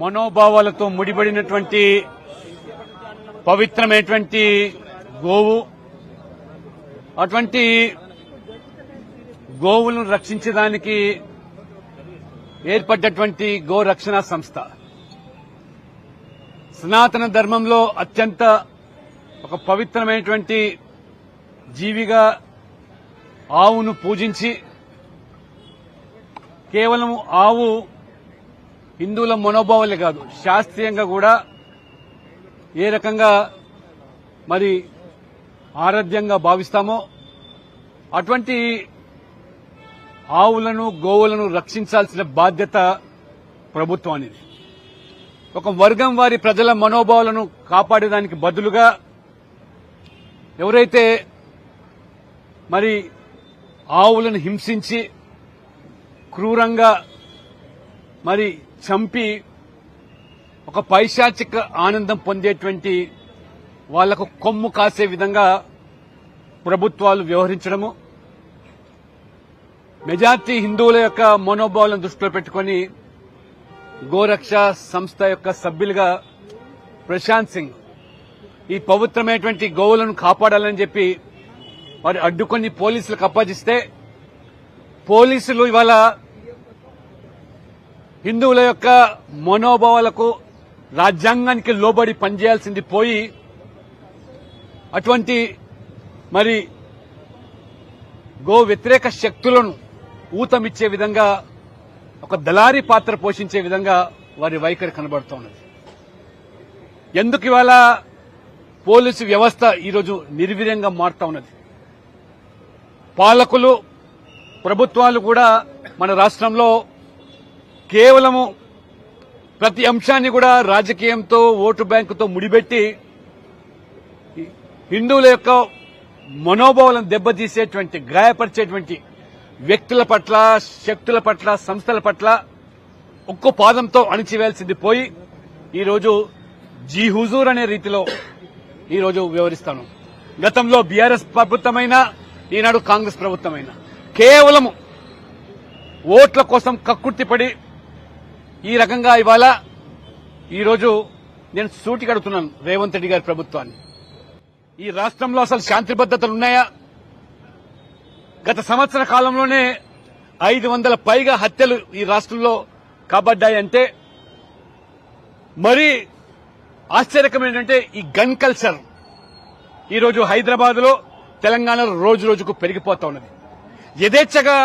మనోభావాలతో ముడిపడినటువంటి పవిత్రమైనటువంటి గోవు. అటువంటి గోవులను రక్షించడానికి ఏర్పడ్డటువంటి గో రక్షణ సంస్థ. సనాతన ధర్మంలో అత్యంత ఒక పవిత్రమైనటువంటి జీవిగా ఆవును పూజించి కేవలం ఆవు హిందువుల మనోభావాలే కాదు శాస్త్రీయంగా కూడా ఏ రకంగా మరి ఆరాధ్యంగా భావిస్తామో అటువంటి ఆవులను గోవులను రక్షించాల్సిన బాధ్యత ప్రభుత్వానికి ఒక వర్గం వారి ప్రజల మనోభావాలను కాపాడేదానికి బదులుగా ఎవరైతే మరి ఆవులను హింసించి క్రూరంగా మరి చంపి ఒక పైశాచిక ఆనందం పొందేటువంటి వాళ్ళకు కొమ్ము కాసే విధంగా ప్రభుత్వాలు వ్యవహరించడము మెజార్టీ హిందువుల యొక్క మనోభావాలను దృష్టిలో పెట్టుకుని గోరక్ష సంస్థ యొక్క సభ్యులుగా ప్రశాంత్ సింగ్ ఈ పవిత్రమైనటువంటి గోవులను కాపాడాలని చెప్పి వారు అడ్డుకొని పోలీసులకు అప్పగిస్తే పోలీసులు ఇవాళ హిందువుల యొక్క మనోభావాలకు రాజ్యాంగానికి లోబడి పనిచేయాల్సింది పోయి అటువంటి మరి గో వ్యతిరేక శక్తులను ఊతమిచ్చే విధంగా ఒక దళారి పాత్ర పోషించే విధంగా వారి వైఖరి కనబడుతోంది ఎందుకు ఇవాళ పోలీసు వ్యవస్థ ఈరోజు నిర్వీర్యంగా మారుతా ఉన్నది? పాలకులు ప్రభుత్వాలు కూడా మన రాష్ట్రంలో కేవలము ప్రతి అంశాన్ని కూడా రాజకీయంతో ఓటు బ్యాంకుతో ముడిపెట్టి హిందువుల యొక్క మనోభావాలను దెబ్బతీసేటువంటి గాయపరిచేటువంటి వ్యక్తుల పట్ల శక్తుల పట్ల సంస్థల పట్ల ఒక్కో పాదంతో అణిచివేయాల్సింది పోయి ఈరోజు జీ హుజూర్ అనే రీతిలో ఈరోజు వివరిస్తాను. గతంలో బీఆర్ఎస్ ప్రభుత్వమైన ఈనాడు కాంగ్రెస్ ప్రభుత్వమైన కేవలము ఓట్ల కోసం కక్కుర్తిపడి ఈ రకంగా ఇవాళ ఈరోజు నేను సూటి కడుతున్నాను రేవంత్ రెడ్డి గారి ప్రభుత్వాన్ని. ఈ రాష్ట్రంలో అసలు శాంతి భద్రతలు ఉన్నాయా? గత సంవత్సర కాలంలోనే ఐదు వందల పైగా హత్యలు ఈ రాష్ట్రంలో కాబడ్డాయంటే మరి ఆశ్చర్యకరం ఏంటంటే ఈ గన్ కల్చర్ ఈరోజు హైదరాబాద్లో తెలంగాణలో రోజు రోజుకు పెరిగిపోతా ఉన్నది. యథేచ్ఛగా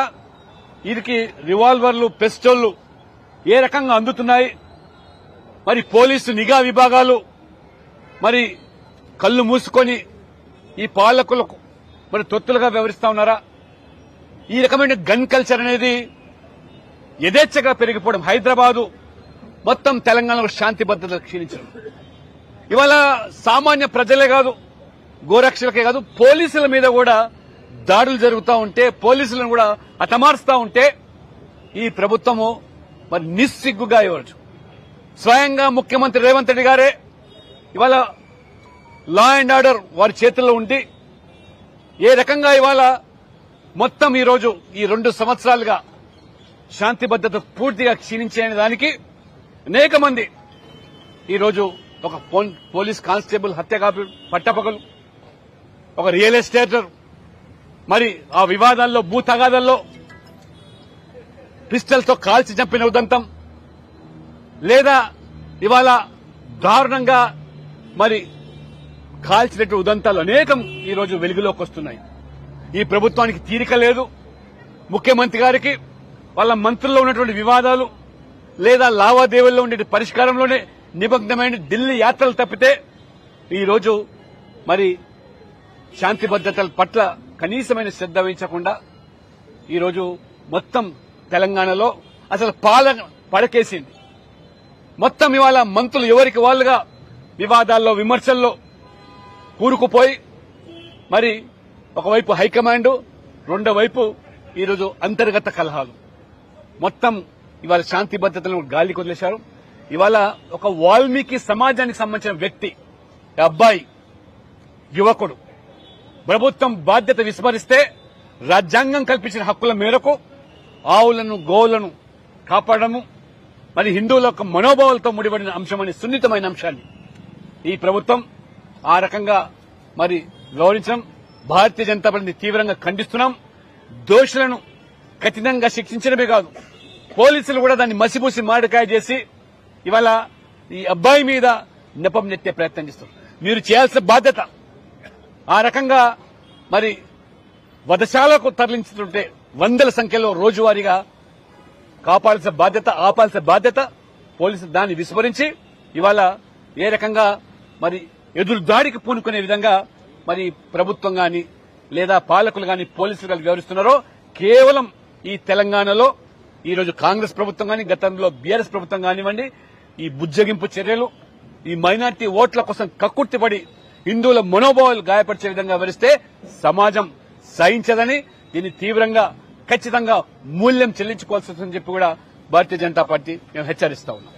వీరికి రివాల్వర్లు పిస్టోళ్ళు ఏ రకంగా అందుతున్నాయి? మరి పోలీసు నిఘా విభాగాలు మరి కళ్ళు మూసుకొని ఈ పాలకులకు మరి తొత్తులుగా వ్యవహరిస్తా ఉన్నారా? ఈ రకమైన గన్ కల్చర్ అనేది యథేచ్ఛగా పెరిగిపోవడం హైదరాబాదు మొత్తం తెలంగాణలో శాంతి భద్రతలు క్షీణించడం. ఇవాళ సామాన్య ప్రజలే కాదు గోరక్షలకే కాదు పోలీసుల మీద కూడా దాడులు జరుగుతూ ఉంటే పోలీసులను కూడా అతమారుస్తా ఉంటే ఈ ప్రభుత్వము మరి నిస్సిగ్గుగా ఇవ్వచ్చు స్వయంగా ముఖ్యమంత్రి రేవంత్ రెడ్డి గారే ఇవాళ లా అండ్ ఆర్డర్ వారి చేతుల్లో ఉండి ఏ రకంగా ఇవాళ మొత్తం ఈరోజు ఈ రెండు సంవత్సరాలుగా శాంతి భద్రత పూర్తిగా క్షీణించే దానికి అనేక మంది ఈరోజు ఒక పోన్- పోలీస్ కానిస్టేబుల్ హత్య కాపుడు పట్టపగలు ఒక రియల్ ఎస్టేటర్ మరి ఆ వివాదాల్లో భూ తగాదల్లో పిస్టల్తో కాల్చి చంపిన ఉదంతం. లేదా ఇవాళ దారుణంగా మరి కాల్చినట్టు ఉదంతాలు అనేకం ఈరోజు వెలుగులోకి వస్తున్నాయి. ఈ ప్రభుత్వానికి తీరిక లేదు. ముఖ్యమంత్రి గారికి వాళ్ళ మంత్రుల్లో ఉన్నటువంటి వివాదాలు లేదా లావాదేవీల్లో ఉండే పరిష్కారంలోనే నిమగ్నమైన ఢిల్లీ యాత్రలు తప్పితే ఈరోజు మరి శాంతి భద్రతల పట్ల కనీసమైన శ్రద్ధ వహించకుండా ఈరోజు మొత్తం తెలంగాణలో అసలు పాలన పడకేసింది. మొత్తం ఇవాళ మంత్రులు ఎవరికి వాళ్ళుగా వివాదాల్లో విమర్శల్లో కూరుకుపోయి మరి ఒకవైపు హైకమాండ్ రెండో వైపు ఈరోజు అంతర్గత కలహాలు. మొత్తం ఇవాళ శాంతి భద్రతలను గాలికి వదిలేశారు ఇవాళ ఒక వాల్మీకి సమాజానికి సంబంధించిన వ్యక్తి అబ్బాయి యువకుడు. ప్రభుత్వం బాధ్యత విస్మరిస్తే రాజ్యాంగం కల్పించిన హక్కుల మేరకు ఆవులను గోవులను కాపాడము మరి హిందువుల యొక్క మనోభావాలతో ముడిపడిన అంశం అనే సున్నితమైన అంశాన్ని ఈ ప్రభుత్వం ఆ రకంగా మరి గౌరవించడం భారతీయ జనతా పార్టీని తీవ్రంగా ఖండిస్తున్నాం. దోషులను కఠినంగా శిక్షించడమే కాదు పోలీసులు కూడా దాన్ని మసిపూసి మాడికాయ చేసి ఇవాళ ఈ అబ్బాయి మీద నెపం నెట్టే ప్రయత్నం చేస్తారు మీరు చేయాల్సిన బాధ్యత ఆ రకంగా మరి వధశాలకు తరలించుతుంటే వందల సంఖ్యలో రోజువారీగా కాపాడాల్సిన బాధ్యత ఆపాల్సిన బాధ్యత పోలీసులు దాన్ని విస్మరించి ఇవాళ ఏ రకంగా మరి ఎదురు దాడికి పూనుకునే విధంగా మరి ప్రభుత్వం గాని లేదా పాలకులు గాని పోలీసులు గాని వ్యవహరిస్తున్నారో కేవలం ఈ తెలంగాణలో ఈరోజు కాంగ్రెస్ ప్రభుత్వం గాని గతంలో బీఆర్ఎస్ ప్రభుత్వం కానివ్వండి ఈ బుజ్జగింపు చర్యలు ఈ మైనార్టీ ఓట్ల కోసం కక్కుర్తిపడి హిందువుల మనోభావాలు గాయపరిచే విధంగా వివరిస్తే సమాజం సహించదని దీన్ని తీవ్రంగా ఖచ్చితంగా మూల్యం చెల్లించుకోవాల్సి వస్తుందని చెప్పి కూడా భారతీయ జనతా పార్టీ మేము హెచ్చరిస్తా ఉన్నాం.